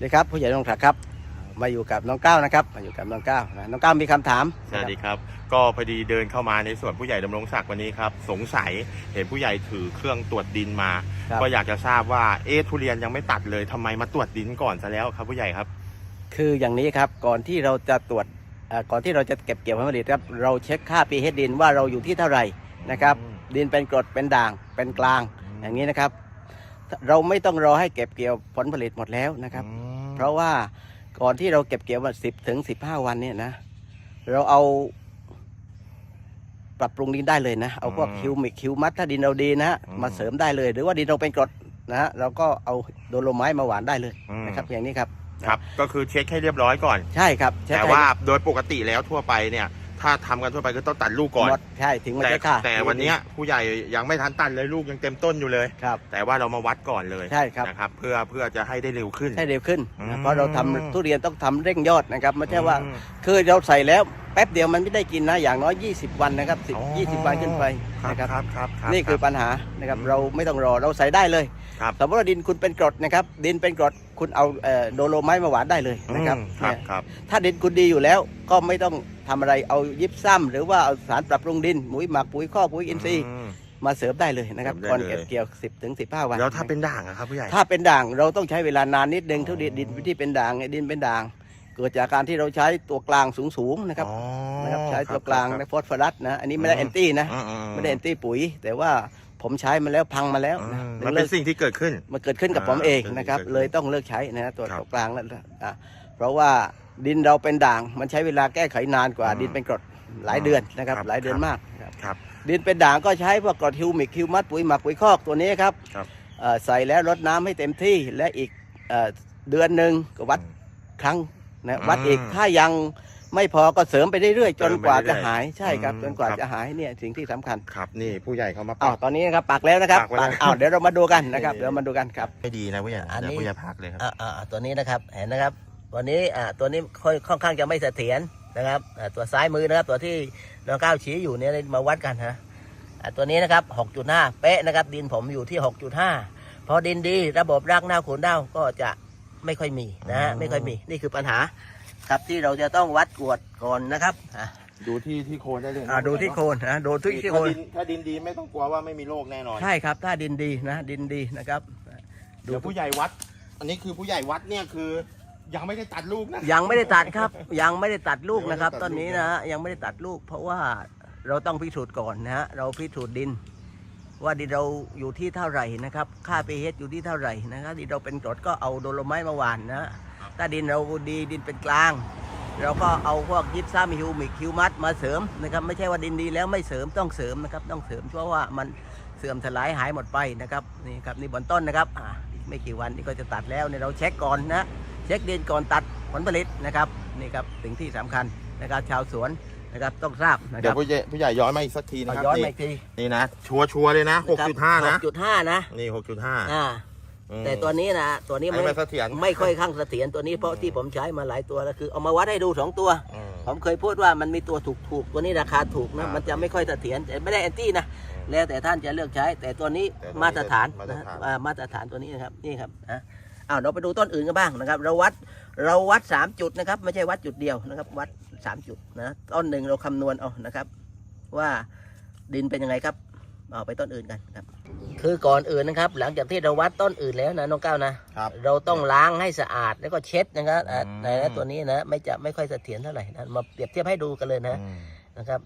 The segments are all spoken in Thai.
ดีครับผู้ใหญ่รงศักดิ์ครับ มาอยู่กับน้องก้าวนะครับ มาอยู่กับน้องก้าวนะน้องก้าวมีคำถามสวัสดีครับ ก็พอดีเดินเข้ามาในส่วนผู้ใหญ่ดำรงศักดิ์วันนี้ครับ สงสัยเห็นผู้ใหญ่ถือเครื่องตรวจดินมา ครับก็อยากจะทราบว่าเอ๊ะทุเรียนยังไม่ตัดเลยทำไมมาตรวจดินก่อนซะแล้วครับ ผู้ใหญ่ครับ คืออย่างนี้ครับก่อนที่เราจะตรวจเอ่อก่อนที่เราจะเก็บเกี่ยวผลผลิตครับเราเช็คค่า pH ดินว่าเราอยู่ที่เท่าไหร่นะครับอืมดินเป็นกรดเป็นด่างเป็นกลาง อย่างนี้นะครับ เราไม่ต้องรอให้เก็บเกี่ยวผลผลิตหมดแล้วนะครับ อืม เพราะว่าก่อนที่เราเก็บเกี่ยวมาสิบถึงสิบห้าวันเนี่ยนะ เราเอา ปรับปรุงดินได้เลยนะ เอาพวกคิวมิกคิวมัดถ้าดินเราดีนะฮะมาเสริมได้เลย หรือว่าดินเราเป็นกรดนะฮะเราก็เอาโดโลไม้มาหวานได้เลยอืม นะครับ อย่างนี้ครับ ครับ ก็คือเช็คให้เรียบร้อยก่อน ใช่ครับใช่แต่ครับว่าโดยปกติแล้วทั่วไปเนี่ย ถ้าทำกันทั่วไปก็ต้องตัดลูกก่อน หมดใช่ถึงมันแต่จะค่าแต่วันเนี้ยผู้ใหญ่ยังไม่ทันตัดเลยลูกยังเต็มต้นอยู่เลย ครับ แต่ว่าเรามาวัดก่อนเลยใช่ครับ นะครับ เพื่อเพื่อจะให้ได้เร็วขึ้นใช่เร็วขึ้นอืนะมเพราะเราทำทุเรียนต้องทำเร่งยอดนะครับไม่ใช่ว่า อืม คือเราใส่แล้วแป๊บเดียวมันไม่ได้กินนะอย่างน้อย 20 วันนะครับอ๋อ10 20 วันขึ้นไปครับนะครับ ครับครับรับ นี่คือปัญหานะครับเราไม่ต้องรอเราใส่ได้เลยครับ สมมติว่าดินคุณเป็นกรดนะครับ ดินเป็นกรดคุณเอาเอ่อโดโลไม้มาหวานได้เลยนะครับอืมครับเนี่ยครับ ถ้าดินคุณดีอยู่แล้วก็ไม่ต้องทำอะไรเอายิบซ้ำหรือว่าเอาสารปรับปรุงดินปุ๋ยหมักปุ๋ยข้อกปุ๋ยอินทรีย์มมาเสริมได้เลยนะครับเสริมได้ก่อนเลย เก็บเกี่ยว 10ถึง15 วัน แล้วถ้าเป็นด่างอะครับผู้ใหญ่ ถ้าเป็นด่างเราต้องใช้เวลานานนิดนึงทุเรียนดินที่เป็นด่างไอ้ดินเป็นด่าง เกิดจากการที่เราใช้ตัวกลางสูงๆนะครับอ๋อนะครับใช้ตัวกลางครับในฟอสฟอรัสนะอันนี้ไม่ได้อืมแอนตี้นะอือืไม่ได้แอนตี้ปุ๋ย แต่ว่าผมใช้มาแล้วพังมาแล้วอืนะมถึมันงเป็เลินก สิ่งที่เกิดขึ้น มันเกิดขึ้นกับผมอ่าเองเป็นนะครับเกิดขึ้นเลยต้องเลิกใช้นะตัวครับตัวกลางแล้วอะเพราะว่าดินเราเป็นด่าง มันใช้เวลาแก้ไขนานกว่า อืมดินเป็นกรดหลายเดือนนะครับ ครับหลายเดือนครับมากครับครับดินเป็นด่างก็ใช้พวกกรดฮิวมิกฮิวมัสปุ๋ยหมักปุ๋ยคอกตัวนี้ครับครับ เอ่อใส่แล้วรดน้ำให้เต็มที่และอีกเอ่อเดือนหนึ่งก็วัดครั้ง นะอืมวัดอีกถ้ายังไม่พอก็เสริมไปเรื่อยๆจนกว่าเสริมไปเรื่จะอยๆหายใช่ครับอืมจนกว่าครับจะหายเนี่ยสิ่งที่สำคัญครับ นี่ผู้ใหญ่เขามาอ้าปัวกตอนนี้นะครับปักแล้วนะครับปักไว้แล้วอ้าวเดี๋ยวเรามาดูกันนะครับนี่เดี๋ยวมาดูกันครับไม่ดีนะผู้ใหญ่อันนี้เดี๋ยวผู้ใหญ่พักเลยครับอ่าอ่าตัวนี้นะครับเห็นนะครับตัวนี้อ่าตัวนี้ค่อยค่อนข้างจะไม่เสถียรนะครับอ่าตัวซ้ายมือนะครับ ตัวที่น้องก้าวชี้อยู่เนี่ยมาวัดกันฮะอ่าตัวนี้นะครับ 6.5 เป๊ะนะครับ ดินผมอยู่ที่ 6.5 พอดินดีระบบรากเน่าโคนเน่าก็จะ ไม่ค่อยมีนะฮะอ๋อไม่ค่อยมีนี่คือปัญหาครับที่เราจะต้องวัดกวดก่อนนะครับอ่าดูที่ที่โคนได้เลยนะอ่าดูที่โคนนะดูที่ที่โคนถ้าดินถ้าดินดีไม่ต้องกลัวว่าไม่มีโรคแน่นอนใช่ครับถ้าดินดีนะดินดีนะครับเดี๋ยวผู้ใหญ่วัด อันนี้คือผู้ใหญ่วัดเนี่ยคือ ยังไม่ได้ตัดลูกนะ ยังไม่ได้ตัดครับยังไม่ได้ตัดลูกนะครับ ยังไม่ได้ตัดต้นนี้นะฮะยังไม่ได้ตัดลูก เพราะว่าเราต้องพิสูจน์ก่อนนะฮะเราพิสูจน์ดิน ว่าดินเราอยู่ที่เท่าไหร่นะครับ ค่า pH อยู่ที่เท่าไหร่นะครับดินเราเป็นกรดก็เอาโดโลไม้มาหว่านนะฮะถ้าดินเราดีดินเป็นกลาง เราก็เอาพวกยิปซัมฮิวมิกฮิวมัสมาเสริมนะครับไม่ใช่ว่าดินดีแล้วไม่เสริมต้องเสริมนะครับต้องเสริมเพราะว่ามันเสื่อมสลายหายหมดไปนะครับนี่ครับนี่บนต้นนะครับอ่าอีกไม่กี่วันนี่ก็จะตัดแล้วเนี่ยเราเช็คก่อนนะเช็คดินก่อนตัดผลผลิตนะครับนี่ครับสิ่งที่สำคัญนะครับชาวสวน นะครับต้องทราบนะคเดี๋ยรัวผู้ใหญ่ผู้ใหญ่ย้อนมาอีกสักทีนะเอาครับย้อนนี่มาอีกทีนี่นะ ชัวร์ชัวร์เลยนะหกจุดห้านะ จุดห้านะนี่หกจุดห้าอ่า แต่ตัวนี้นะตัวนี้ให้ไม่มันเสถียร ไม่ค่อยข้างเสถียรตัวนี้เพราะที่ผมใช้มาหลายตัวแล้วคือเอามาวัดให้ดูสองตัว อืม ผมเคยพูดว่ามันมีตัวถูกถูกๆตัวนี้ราคาถูกนะอ่ามัมันจะไม่ค่อยเสถียรแต่ไม่ได้แอนตี้นะแล้วแต่ท่านจะเลือกใช้ แต่ตัวนี้แต่ตัวนี้มาตรฐานมาตรนะฐาน อ่ามาตรฐานตัวนี้นะครับนี่ครับอะอ้าวเราไปดูต้นอื่นกันบ้างนะครับ เราวัด เราวัดสามจุดนะครับ ไม่ใช่วัดจุดเดียวนะครับ วัดสามจุดนะต้นหนึ่งเราคำนวณเอานะครับ ว่าดินเป็นยังไงครับเอาไปต้นอื่นกันครับ คือก่อนอื่นนะครับ หลังจากที่เราวัดต้นอื่นแล้วนะน้องก้าวนะ ครับเราต้องล้างให้สะอาดแล้วก็เช็ดนะครับอะอืมในนะตัวนี้นะไม่จะไม่ค่อยเสถียรเท่าไหร่นะมาเปรียบเทียบให้ดูกันเลยนะ อืม นะครับ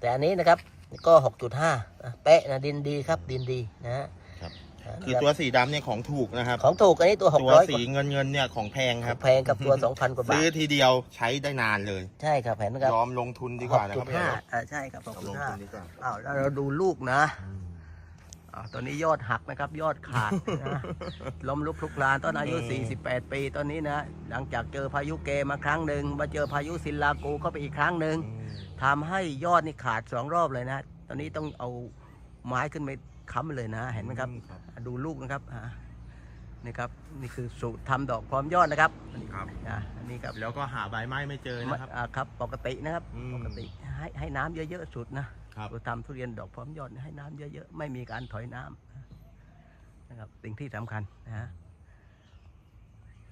แต่อันนี้นะครับก็ 6.5นะเป๊ะนะดินดีครับดินดีนะฮะ ครับอ่าคือตัวสีดำเนี่ยของถูกนะครับ ของถูกอันนี้ตัวตัว600กสีว่าเงินเงินเนี่ยของแพงครับ แพงกับตัว2,000กว่าบาซื้อททีเดียวใช้ได้นานเลย ใช่ครับแผนนะครับยอมลงทุนดีกว่านะครับ6.5อ่าใช่ครับยอมลงทุนดีกว่า6.5อ้าวแล้วเราดูลูกนะอ้าวตัวนี้ยอดหักนะครับ ยอดขาดนะล้มลุกคลุกคลานต้นอายุอืม48 ปีตอนนี้นะ หลังจากเจอพายุเกมาครั้งหนึ่งมาเจอพายุซินลากูเข้าไปอีกครั้งหนึ่งทำให้ยอดนี่ขาดสองรอบเลยนะ ตอนนี้ต้องเอาไม้ขึ้นไป ค้ำเลยนะ เห็นไหมครับ ดูลูกนะครับอ่านี่ครับนี่คือสูตรทำดอกพร้อมยอดนะครับครับอ่าอันนี้ครับแล้วก็หาใบไม้ไม่เจอนะครับอ่าครับ ปกตินะครับอืมปกติให้ให้น้ำเยอะๆสุดนะครับเราทำทุเรียนดอกพร้อมยอดให้น้ำเยอะๆไม่มีการถอยน้ำนะครับสิ่งที่สำคัญนะฮะ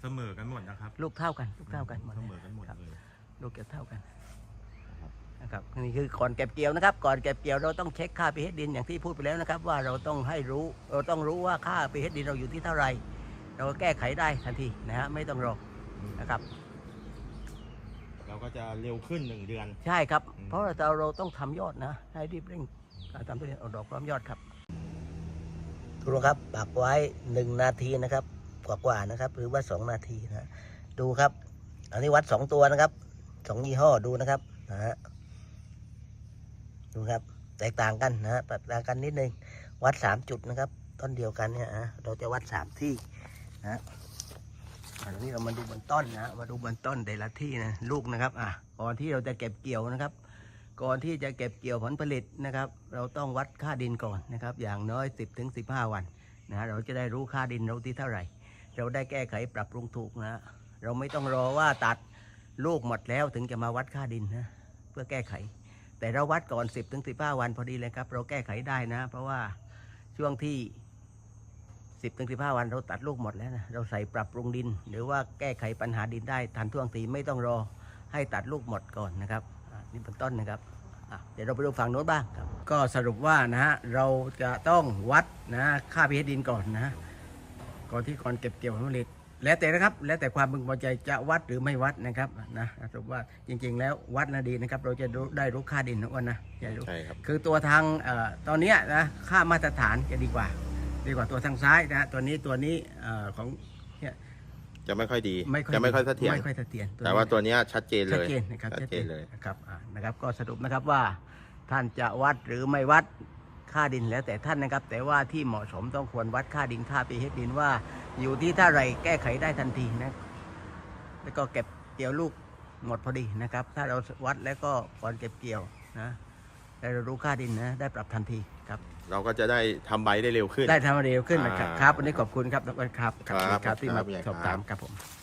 เสมอกันหมดนะครับ ลูกเท่ากัน ลูกเท่ากันหมดเสเลยมอกันหมดครับเลยลูกเก็บเท่ากันครับ นะครับนี่คือก่อนเก็บเกี่ยวนะครับ ก่อนเก็บเกี่ยวเราต้องเช็คค่า pH ดินอย่างที่พูดไปแล้วนะครับ ว่าเราต้องให้รู้เราต้องรู้ว่าค่า pH ดินเราอยู่ที่เท่าไหร่เราก็แก้ไขได้ทันทีนะฮะไม่ต้องรอนะครับ เราก็จะเร็วขึ้นหนึ่งเดือน ใช่ครับอืมเพราะเราเราต้องทำยอดนะ ให้รีบเร่งการทำด้วยเอาดอกพร้อมยอดครับทุกคนครับปักไว้หนึ่งนาทีนะครับ กว่าๆนะครับ หรือว่าสองนาทีนะดูครับ อันนี้วัดสองตัวนะครับสองยี่ห้อดูนะครับนะฮะ ดูครับ แตกต่างกันนะฮะแตกต่างกันนิดนึง วัดสามจุดนะครับ ต้นเดียวกันเนี่ยฮะเราจะวัดสามที่นะฮะอันนี้เรามาดูบนต้นนะมาดูบนต้นแต่ละที่นะลูกนะครับอะก่อนที่เราจะเก็บเกี่ยวนะครับ ก่อนที่จะเก็บเกี่ยวผลผลิตนะครับ เราต้องวัดค่าดินก่อนนะครับ อย่างน้อย 10ถึง15 วันนะฮะเราจะได้รู้ค่าดินเราที่เท่าไหร่ เราได้แก้ไขปรับปรุงถูกนะฮะเราไม่ต้องรอว่าตัดลูกหมดแล้วถึงจะมาวัดค่าดินนะเพื่อแก้ไข แต่เราวัดก่อน 10ถึง15 วันพอดีเลยครับ เราแก้ไขได้นะ เพราะว่าช่วงที่ 10ถึง15 วันเราตัดลูกหมดแล้วนะเราใส่ปรับปรุงดิน หรือว่าแก้ไขปัญหาดินได้ทันท่วงทีไม่ต้องรอให้ตัดลูกหมดก่อนนะครับนี่เป็นต้นนะครับเดี๋ยวเราไปดูฝั่งโน้นบ้างครับ ก็สรุปว่านะฮะเราจะต้องวัดนะค่า pH ดินก่อนนะก่อนที่ก่อนเก็บเกี่ยวผลผลิต แล้วแต่นะครับแล้วแต่ความพึงพอใจจะวัดหรือไม่วัดนะครับนะสรุปว่าจริงๆ แล้ววัดนะดีนะครับ เราจะรู้ได้รู้ค่าดินนะอ้วนนะอย่ารู้ใช่ครับ คือตัวทางเอ่อตอนเนี้ยนะค่ามาตรฐานจะดีกว่า ดีกว่าตัวทางซ้ายนะตัวนี้ตัวนี้เอ่อของเนี่ยจะไม่ค่อยดีไม่ค่อยจะไม่ค่อยเสถียรไม่ค่อยเสถียรแต่ว่าตัวเนี้ยชัดเจนเลชัดยเจนนะครับชัดเจนเลยนะครับอ่านะครับก็สรุปนะครับว่าท่านจะวัดหรือไม่วัด ค่าดินแล้วแต่ท่านนะครับ แต่ว่าที่เหมาะสมต้องควรวัดค่าดินค่า pH ดินว่าอยู่ที่เท่าไหรแก้ไขได้ทันทีนะ แล้วก็เก็บเกี่ยวลูกหมดพอดีนะครับ ถ้าเราวัดแล้วก็ก่อนเก็บเกี่ยวนะแล้วเรารู้ค่าดินนะได้ปรับทันทีครับเราก็จะได้ทำใบได้เร็วขึ้น ได้ทำเร็วขึ้นนะครับอ่าครับวันนี้ขอบคุณครับดรครับครับ ครับที่มาครับสอบถามครับครับผม